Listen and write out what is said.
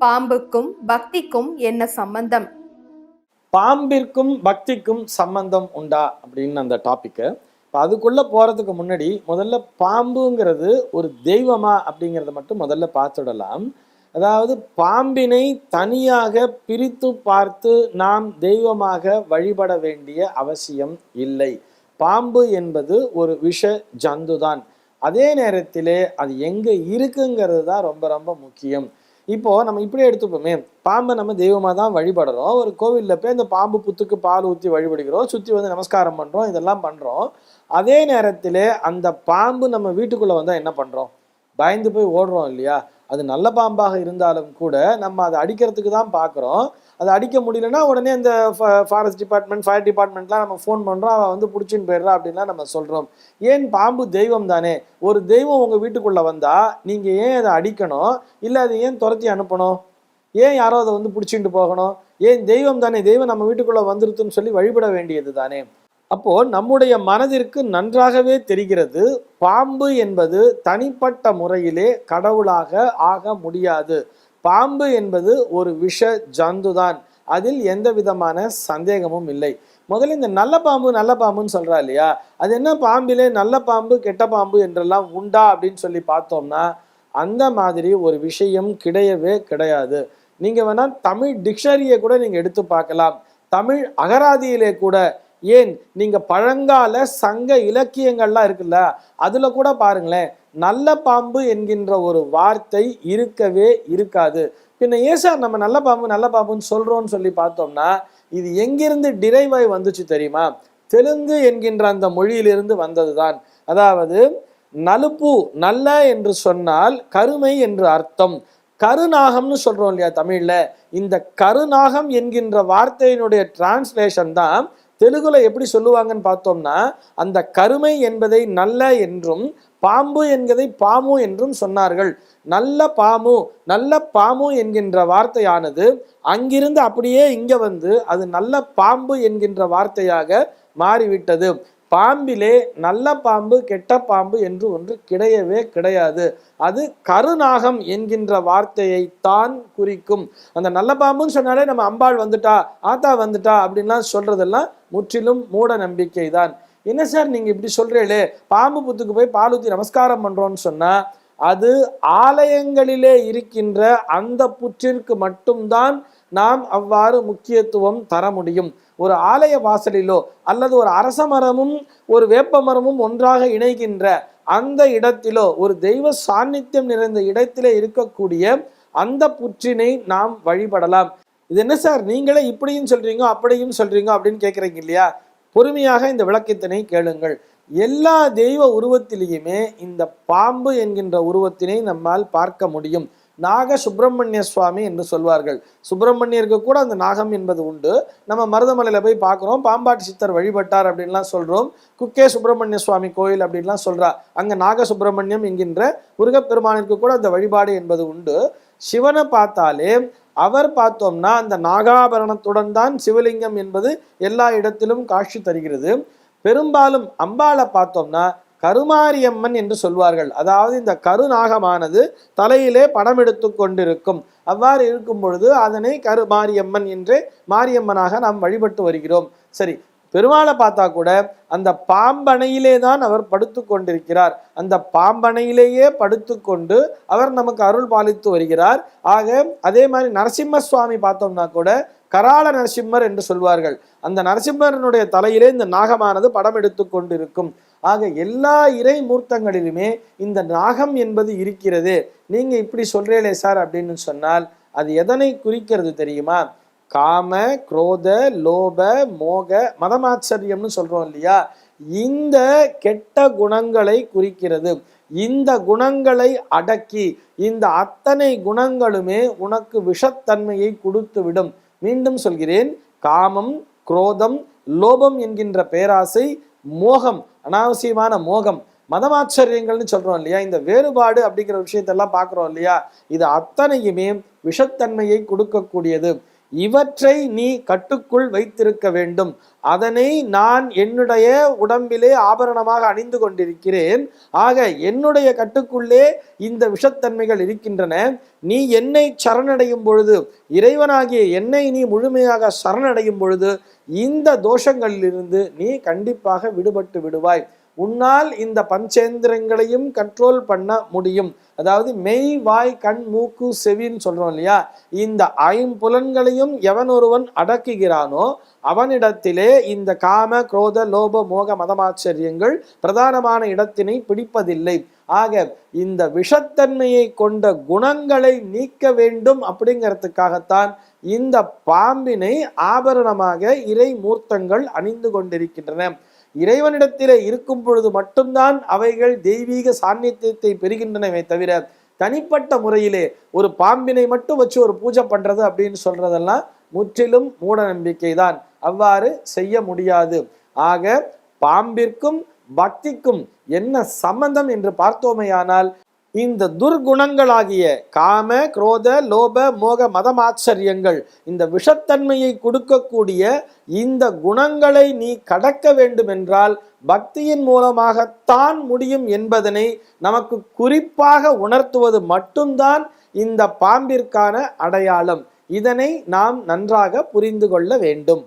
பாம்புக்கும் பக்திக்கும் என்ன சம்பந்தம்? பாம்பிற்கும் பக்திக்கும் சம்பந்தம் உண்டா? அப்படின்னு அந்த டாப்பிக்கு இப்போ அதுக்குள்ளே போகிறதுக்கு முன்னாடி முதல்ல பாம்புங்கிறது ஒரு தெய்வமா அப்படிங்கிறத மட்டும் முதல்ல பார்த்துடலாம். அதாவது பாம்பினை தனியாக பிரித்து பார்த்து நாம் தெய்வமாக வழிபட வேண்டிய அவசியம் இல்லை. பாம்பு என்பது ஒரு விஷ ஜந்துதான். அதே நேரத்திலே அது எங்கே இருக்குங்கிறது தான் ரொம்ப ரொம்ப முக்கியம். இப்போ நம்ம இப்படியே எடுத்துப்போமே. பாம்பை நம்ம தெய்வமாக தான் வழிபடுறோம். ஒரு கோவிலில் போய் அந்த பாம்பு புத்துக்கு பால் ஊற்றி வழிபடுகிறோம். சுற்றி வந்து நமஸ்காரம் பண்ணுறோம் இதெல்லாம் பண்ணுறோம் அதே நேரத்தில் அந்த பாம்பு நம்ம வீட்டுக்குள்ளே வந்தால் என்ன பண்ணுறோம் பயந்து போய் ஓடுறோம் இல்லையா? அது நல்ல பாம்பாக இருந்தாலும் கூட நம்ம அதை அடிக்கிறதுக்கு தான் பார்க்குறோம் அதை அடிக்க முடியலன்னா உடனே இந்த ஃபாரஸ்ட் டிபார்ட்மெண்ட் ஃபயர் டிபார்ட்மெண்ட்லாம் நம்ம ஃபோன் பண்ணுறோம் அவன் வந்து பிடிச்சின்னு போயிடுறா அப்படின்லாம் நம்ம சொல்கிறோம் ஏன் பாம்பு தெய்வம் தானே? ஒரு தெய்வம் உங்கள் வீட்டுக்குள்ளே வந்தால் நீங்கள் ஏன் அதை அடிக்கணும்? இல்லை அதை ஏன் துரத்தி அனுப்பணும்? ஏன் யாரோ அதை வந்து பிடிச்சிட்டு போகணும்? ஏன் தெய்வம் தானே? தெய்வம் நம்ம வீட்டுக்குள்ளே வந்துருதுன்னு சொல்லி வழிபட வேண்டியது தானே? அப்போது நம்முடைய மனதிற்கு நன்றாகவே தெரிகிறது பாம்பு என்பது தனிப்பட்ட முறையிலே கடவுளாக ஆக முடியாது. பாம்பு என்பது ஒரு விஷ ஜந்து தான் அதில் எந்த விதமான சந்தேகமும் இல்லை. முதல்ல இந்த நல்ல பாம்பு நல்ல பாம்புன்னு சொல்றா இல்லையா? அது என்ன பாம்பிலே நல்ல பாம்பு கெட்ட பாம்பு என்றெல்லாம் உண்டா அப்படின்னு சொல்லி பார்த்தோம்னா அந்த மாதிரி ஒரு விஷயம் கிடையவே கிடையாது. நீங்க வேணா தமிழ் டிக்ஷனரியை கூட நீங்க எடுத்து பார்க்கலாம். தமிழ் அகராதியிலே கூட ஏன் நீங்க பழங்கால சங்க இலக்கியங்கள்லாம் இருக்குல்ல அதுல கூட பாருங்களேன். நல்ல பாம்பு என்கின்ற ஒரு வார்த்தை இருக்கவே இருக்காது. பின்ன ஏன் சார் நம்ம நல்ல பாம்பு நல்ல பாம்புன்னு சொல்றோம்னு சொல்லி பார்த்தோம்னா இது எங்கிருந்து டிரைவ் ஆகி வந்துச்சு தெரியுமா? தெலுங்கு என்கின்ற அந்த மொழியிலிருந்து வந்ததுதான். அதாவது நலுப்பு நல்ல என்று சொன்னால் கருமை என்று அர்த்தம். கருநாகம்னு சொல்றோம் இல்லையா தமிழ்ல? இந்த கருநாகம் என்கின்ற வார்த்தையினுடைய டிரான்ஸ்லேஷன் தான் தெலுங்குல எப்படி சொல்லுவாங்கன்னு பார்த்தோம்னா அந்த கருமை என்பதை நல்ல என்றும் பாம்பு என்கதை பாமு என்றும் சொன்னார்கள். நல்ல பாமு நல்ல பாமு என்கின்ற வார்த்தையானது அங்கிருந்து அப்படியே இங்க வந்து அது நல்ல பாம்பு என்கின்ற வார்த்தையாக மாறிவிட்டது. பாம்பிலே நல்ல பாம்பு கெட்ட பாம்பு என்று ஒன்று கிடையவே கிடையாது. அது கருநாகம் என்கின்ற வார்த்தையை தான் குறிக்கும். அந்த நல்ல பாம்புன்னு சொன்னாலே நம்ம அம்பாள் வந்துட்டா ஆத்தா வந்துட்டா அப்படின்லாம் சொல்றதெல்லாம் முற்றிலும் மூட நம்பிக்கை தான் என்ன சார் நீங்கள் இப்படி சொல்கிறீங்களே பாம்பு புத்துக்கு போய் பால் நமஸ்காரம் பண்ணுறோன்னு சொன்னால் அது ஆலயங்களிலே இருக்கின்ற அந்த புற்றிற்கு மட்டும்தான் நாம் அவ்வாறு முக்கியத்துவம் தர முடியும். ஒரு ஆலய வாசலிலோ அல்லது ஒரு அரச மரமும் ஒரு வேப்ப மரமும் ஒன்றாக இணைகின்ற அந்த இடத்திலோ ஒரு தெய்வ சாநித்தியம் நிறைந்த இடத்திலே இருக்கக்கூடிய அந்த புற்றினை நாம் வழிபடலாம். இது என்ன சார்? நீங்களே இப்படியும் சொல்றீங்க அப்படியும் சொல்றீங்க அப்படின்னு கேட்குறீங்க இல்லையா? பொறுமையாக இந்த விளக்கத்தினை கேளுங்கள். எல்லா தெய்வ உருவத்திலேயுமே இந்த பாம்பு என்கின்ற உருவத்தினை நம்மால் பார்க்க முடியும். நாக சுப்பிரமணிய சுவாமி என்று சொல்வார்கள். சுப்பிரமணியருக்கு கூட அந்த நாகம் என்பது உண்டு. நம்ம மருதமலையில் போய் பார்க்குறோம். பாம்பாட்டி சித்தர் வழிபட்டார் அப்படின்லாம் சொல்கிறோம் குக்கே சுப்பிரமணிய சுவாமி கோயில் அப்படின்லாம் சொல்றா. அங்கே நாக சுப்பிரமணியம் என்கின்ற முருகப்பெருமானிற்கு கூட அந்த வழிபாடு என்பது உண்டு. சிவனை பார்த்தாலே அவர் பார்த்தோம்னா அந்த நாகாபரணத்துடன் தான் சிவலிங்கம் என்பது எல்லா இடத்திலும் காட்சி தருகிறது. பெரும்பாலும் அம்பாளை பார்த்தோம்னா கருமாரியம்மன் என்று சொல்வார்கள். அதாவது இந்த கருநாகமானது தலையிலே படம் எடுத்து கொண்டிருக்கும். அவ்வாறு இருக்கும் பொழுது அதனை கருமாரியம்மன் என்று மாரியம்மனாக நாம் வழிபட்டு வருகிறோம். சரி பெருமாளை பார்த்தா கூட அந்த பாம்பனையிலே தான் அவர் படுத்து கொண்டிருக்கிறார். அந்த பாம்பனையிலேயே படுத்துக்கொண்டு அவர் நமக்கு அருள் பாலித்து வருகிறார். ஆக அதே மாதிரி நரசிம்ம சுவாமி பார்த்தோம்னா கூட கராள நரசிம்மர் என்று சொல்வார்கள். அந்த நரசிம்மரனுடைய தலையிலே இந்த நாகமானது படம் எடுத்து கொண்டிருக்கும். ஆக எல்லா இறை மூர்த்தங்களிலுமே இந்த நாகம் என்பது இருக்கிறது. நீங்க இப்படி சொல்றீங்களே சார் அப்படின்னு சொன்னால் அது எதனை குறிக்கிறது தெரியுமா? காம குரோத லோப மோக மதமாச்சரியம்னு சொல்றோம் இல்லையா? இந்த கெட்ட குணங்களை குறிக்கிறது. இந்த குணங்களை அடக்கி இந்த அத்தனை குணங்களுமே உனக்கு விஷத்தன்மையை கொடுத்து விடும் மீண்டும் சொல்கிறேன். காமம் குரோதம் லோபம் என்கின்ற பேராசை மோகம் அனாவசியமான மோகம் மதமாச்சரியங்கள்னு சொல்றோம் இல்லையா? இந்த வேறுபாடு அப்படிங்கிற விஷயத்தெல்லாம் பார்க்குறோம் இல்லையா? இது அத்தனையுமே விஷத்தன்மையை கொடுக்கக்கூடியது. இவற்றை நீ கட்டுக்குள் வைத்திருக்க வேண்டும். அதனை நான் என்னுடைய உடம்பிலே ஆபரணமாக அணிந்து கொண்டிருக்கிறேன். ஆக என்னுடைய கட்டுக்குள்ளே இந்த விஷத்தன்மைகள் இருக்கின்றன. நீ என்னை சரணடையும் பொழுது இறைவனாகிய என்னை நீ முழுமையாக சரணடையும் பொழுது இந்த தோஷங்களிலிருந்து நீ கண்டிப்பாக விடுபட்டு விடுவாய். உன்னால் இந்த பஞ்சேந்திரங்களையும் கண்ட்ரோல் பண்ண முடியும். அதாவது மெய் வாய் கண் மூக்கு செவின்னு சொல்றோம் இல்லையா? இந்த ஐம்புலன்களையும் எவன் ஒருவன் அடக்குகிறானோ அவனிடத்திலே இந்த காம குரோத லோப மோக மதமாச்சரியங்கள் பிரதானமான இடத்தினை பிடிப்பதில்லை. ஆக இந்த விஷத்தன்மையை கொண்ட குணங்களை நீக்க வேண்டும் அப்படிங்கிறதுக்காகத்தான் இந்த பாம்பினை ஆபரணமாக இறை மூர்த்தங்கள் அணிந்து கொண்டிருக்கின்றன. இறைவனிடத்திலே இருக்கும் பொழுது மட்டும்தான் அவைகள் தெய்வீக சாநித்தியத்தை பெறுகின்றனவே தவிர தனிப்பட்ட முறையிலே ஒரு பாம்பினை மட்டும் வச்சு ஒரு பூஜை பண்றது அப்படின்னு சொல்றதெல்லாம் முற்றிலும் மூட நம்பிக்கை தான் அவ்வாறு செய்ய முடியாது. ஆக பாம்பிற்கும் பக்திக்கும் என்ன சம்பந்தம் என்று பார்த்தோமேயானால் இந்த துர்குணங்களாகிய காம குரோத லோப மோக மதமாச்சரியங்கள் இந்த விஷத்தன்மையை கொடுக்கக்கூடிய இந்த குணங்களை நீ கடக்க வேண்டும் என்றால் பக்தியின் மூலமாகத்தான் முடியும் என்பதனை நமக்கு குறிப்பாக உணர்த்துவது மட்டும்தான் இந்த பாம்பிற்கான அடையாளம். இதனை நாம் நன்றாக புரிந்து கொள்ள வேண்டும்.